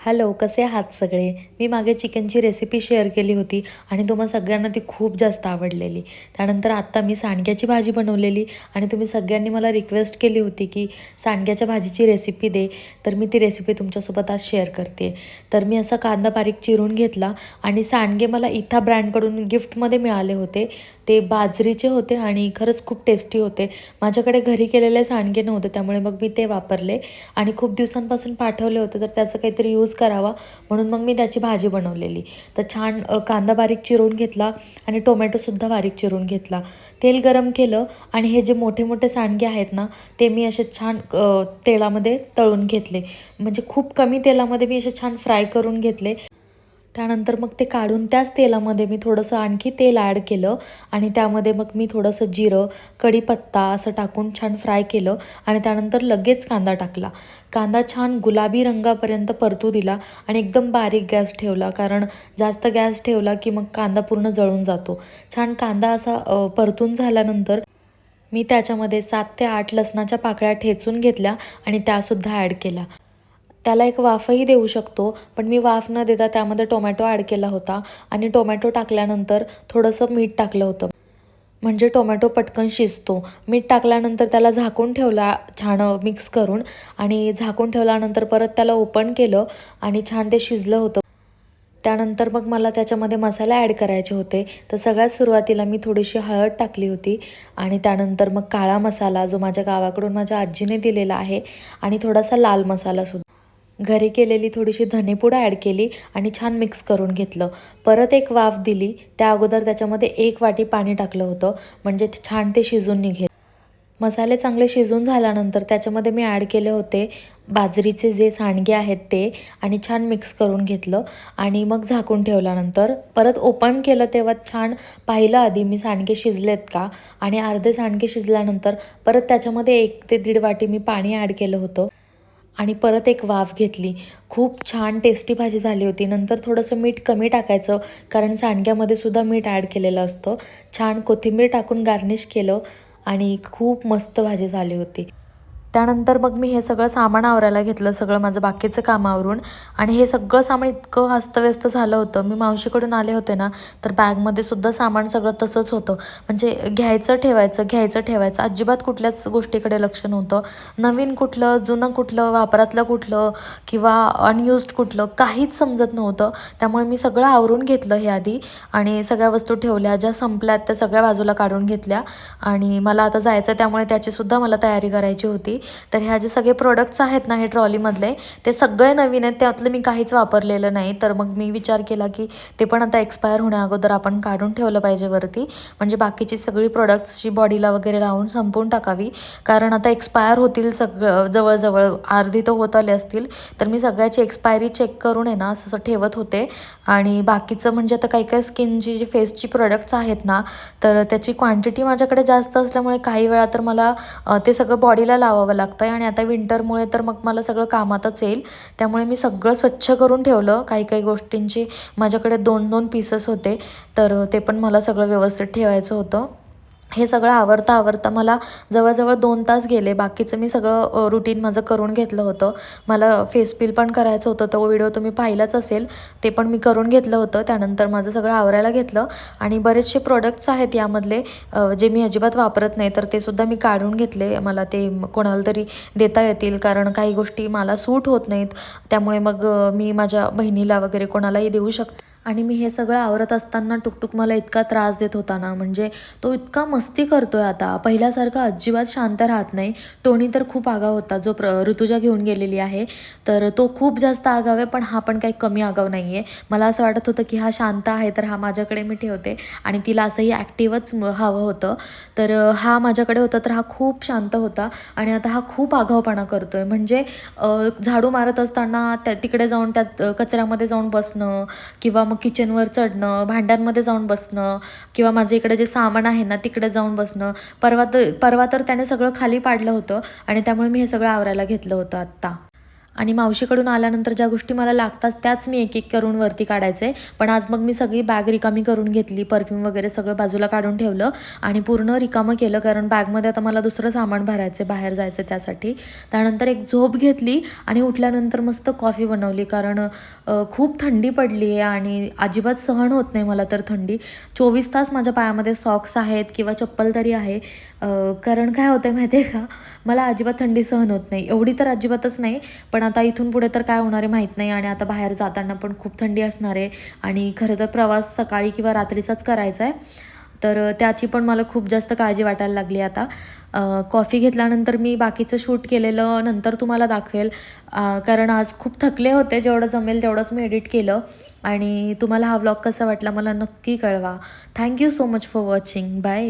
Hello कसे आहात सगळे? मी मागे चिकनची रेसिपी शेअर केली होती आणि तुम्हा सगळ्यांना ती खूप जास्त आवडलेली. त्यानंतर आत्ता मी सांडग्याची भाजी बनवलेली आणि तुम्ही सगळ्यांनी मला रिक्वेस्ट केली होती की सांडग्याच्या भाजीची रेसिपी दे तर मी ती रेसिपी तुमच्यासोबत आज शेअर करते. तर मी असा कांदा बारीक चिरून घेतला आणि सांडगे मला इथा ब्रँडकडून गिफ्टमध्ये मिळाले होते. ते बाजरीचे होते आणि खरंच खूप टेस्टी होते. माझ्याकडे घरी केलेले सांडगे नव्हते त्यामुळे मग मी ते वापरले आणि खूप दिवसांपासून पाठवले होते तर त्याचं काहीतरी यूज करावा. म्हणून मग मी त्याची भाजी बनवलेली. तर छान कांदा बारीक चिरून घेतला आणि टोमॅटोसुद्धा बारीक चिरून घेतला. तेल गरम केलं आणि हे जे मोठे मोठे सांडगे आहेत ना ते मी असे छान तेलामध्ये तळून घेतले. म्हणजे खूप कमी तेलामध्ये मी असे छान फ्राय करून घेतले. त्यानंतर मग ते काढून त्याच तेलामध्ये मी थोडंसं आणखी तेल ॲड केलं आणि त्यामध्ये मग मी थोडंसं जिरं कढीपत्ता असं टाकून छान फ्राय केलं आणि त्यानंतर लगेच कांदा टाकला. कांदा छान गुलाबी रंगापर्यंत परतू दिला आणि एकदम बारीक गॅस ठेवला कारण जास्त गॅस ठेवला की मग कांदा पूर्ण जळून जातो. छान कांदा असा परतून झाल्यानंतर मी त्याच्यामध्ये सात ते आठ लसणाच्या पाकळ्या ठेचून घेतल्या आणि त्यासुद्धा ॲड केल्या त्याला एक वाफही देऊ शकतो पण मी वाफ न देता त्यामध्ये टोमॅटो ॲड केला होता आणि टोमॅटो टाकल्यानंतर थोडंसं मीठ टाकलं होतं. म्हणजे टोमॅटो पटकन शिजतो. मीठ टाकल्यानंतर त्याला झाकून ठेवला छान मिक्स करून आणि झाकून ठेवल्यानंतर परत त्याला ओपन केलं आणि छान ते शिजलं होतं. त्यानंतर मग मला त्याच्यामध्ये मसाला ॲड करायचे होते. तर सगळ्यात सुरुवातीला मी थोडीशी हळद टाकली होती आणि त्यानंतर मग काळा मसाला जो माझ्या गावाकडून माझ्या आजीने दिलेला आहे आणि थोडासा लाल मसालासुद्धा घरी केलेली थोडीशी धनेपूड ॲड केली आणि छान मिक्स करून घेतलं. परत एक वाफ दिली. त्या अगोदर त्याच्यामध्ये एक वाटी पाणी टाकलं होतं. म्हणजे छान ते शिजून निघेल. मसाले चांगले शिजून झाल्यानंतर त्याच्यामध्ये मी ॲड केले होते बाजरीचे जे सांडगे आहेत ते आणि छान मिक्स करून घेतलं आणि मग झाकून ठेवल्यानंतर परत ओपन केलं तेव्हा छान पाहिलं आधी मी सांडगे शिजलेत का आणि अर्धे सांडगे शिजल्यानंतर परत त्याच्यामध्ये एक ते दीड वाटी मी पाणी ॲड केलं होतं. आणि परत एक वाफ घेतली. खूप छान टेस्टी भाजी झाली होती. नंतर थोडंसं मीठ कमी टाकायचं कारण सांडग्यामध्ये सुद्धा मीठ ॲड केलेलं असतं. छान कोथिंबीर टाकून गार्निश केलं आणि खूप मस्त भाजी झाली होती. त्यानंतर मग मी हे सगळं सामान आवरायला घेतलं सगळं माझं बाकीचं कामावरून आणि हे सगळं सामान इतकं हस्तव्यस्त झालं होतं. मी मावशीकडून आले होते ना तर बॅगमध्ये सुद्धा सामान सगळं तसंच होतं. म्हणजे घ्यायचं ठेवायचं घ्यायचं ठेवायचं अजिबात कुठल्याच गोष्टीकडे लक्ष नव्हतं. नवीन कुठलं जुनं कुठलं वापरातलं कुठलं किंवा अनयुज्ड कुठलं काहीच समजत नव्हतं. त्यामुळे मी सगळं आवरून घेतलं हे आधी. आणि सगळ्या वस्तू ठेवल्या ज्या संपल्यात त्या सगळ्या बाजूला काढून घेतल्या. आणि मला आता जायचं त्यामुळे त्याचीसुद्धा मला तयारी करायची होती. तर ह्या जे सगळे प्रोडक्ट्स आहेत ना हे ट्रॉलीमधले ते सगळे नवीन आहेत त्यातलं मी काहीच वापरलेलं नाही. तर मग मी विचार केला की ते पण आता एक्सपायर होण्या अगोदर आपण काढून ठेवलं पाहिजे वरती. म्हणजे बाकीची सगळी प्रोडक्ट्सची बॉडीला वगैरे लावून संपवून टाकावी. कारण आता एक्सपायर होतील सगळं जवळजवळ अर्धी तर होत आले असतील. तर मी सगळ्याची एक्सपायरी चेक करून आहे ना असं ठेवत होते. आणि बाकीचं म्हणजे आता काही काही स्किनची जी फेसची प्रोडक्ट्स आहेत ना तर त्याची क्वांटिटी माझ्याकडे जास्त असल्यामुळे काही वेळा तर मला ते सगळं बॉडीला लावावं लागतं आहे आणि आता विंटरमुळे तर मग मला सगळं कामातच येईल. त्यामुळे मी सगळं स्वच्छ करून ठेवलं. काही काही गोष्टींची माझ्याकडे दोन दोन पीसेस होते. तर ते पण मला सगळं व्यवस्थित ठेवायचं होतं. हे सगळं आवरता आवरता मला जवळजवळ दोन तास गेले. बाकीचं मी सगळं रुटीन माझं करून घेतलं होतं. मला फेस पील पण करायचं होतं. तो व्हिडिओ तुम्ही पाहिलाच असेल. ते पण मी करून घेतलं होतं. त्यानंतर माझं सगळं आवरायला घेतलं. आणि बरेचसे प्रोडक्ट्स आहेत यामधले जे मी अजिबात वापरत नाही तर ते सुद्धा मी काढून घेतले. मला ते कोणाला तरी देता येतील. कारण काही गोष्टी मला सूट होत नाहीत. त्यामुळे मग मी माझ्या बहिणीला वगैरे कोणालाही देऊ शकते. आणि मी हे सगळं आवरत असताना टुकटुक मला इतका त्रास देत होता ना म्हणजे तो इतका मस्ती करतोय आता. पहिल्यासारखा अजिबात शांत राहत नाही. टोनी तर खूप आगाव होता जो प्र ऋतुजा घेऊन गेलेली आहे. तर तो खूप जास्त आगाव आहे पण हा पण काही कमी आगाव नाही आहे मला असं वाटत होतं की हा शांत आहे तर हा माझ्याकडे मी ठेवते. आणि तिला असंही ॲक्टिव्हच हवं होतं. तर हा माझ्याकडे होता तर हा खूप शांत होता. आणि आता हा खूप आगावपणा करतोय. म्हणजे झाडू मारत असताना त्या तिकडे जाऊन त्यात कचऱ्यामध्ये जाऊन बसणं किंवा मग किचनवर चढणं भांड्यांमध्ये जाऊन बसणं किंवा माझं इकडे जे सामान आहे ना तिकडे जाऊन बसणं. परवा तर परवा तर त्याने सगळं खाली पाडलं होतं आणि त्यामुळे मी हे सगळं आवरायला घेतलं होतं आत्ता. आणि मावशीकडून आल्यानंतर ज्या गोष्टी मला लागतात त्याच मी एक एक करून वरती काढायचे. पण आज मग मी सगळी बॅग रिकामी करून घेतली परफ्यूम वगैरे सगळं बाजूला काढून ठेवलं आणि पूर्ण रिकामं केलं कारण बॅगमध्ये आता मला दुसरं सामान भरायचं बाहेर जायचं त्यासाठी. त्यानंतर एक झोप घेतली आणि उठल्यानंतर मस्त कॉफी बनवली कारण खूप थंडी पडली आहे आणि अजिबात सहन होत नाही मला तर थंडी. चोवीस तास माझ्या पायामध्ये सॉक्स आहेत किंवा चप्पल तरी आहे. कारण काय होतं माहिती आहे का? मला अजिबात थंडी सहन होत नाही. एवढी तर अजिबातच नाही पण आता इथून पुढे तर काय होणार आहे माहीत नाही आणि आता बाहेर जाताना पण खूप थंडी असणार आहे. आणि खरं तर प्रवास सकाळी किंवा रात्रीचाच करायचा आहे. तर त्याची पण मला खूप जास्त काळजी वाटायला लागली आता. कॉफी घेतल्यानंतर मी बाकीचं शूट केलेलं नंतर तुम्हाला दाखवेल. कारण आज खूप थकले होते. जेवढं जमेल तेवढंच मी एडिट केलं. आणि तुम्हाला हा व्लॉग कसा वाटला मला नक्की कळवा. Thank you so much for watching bye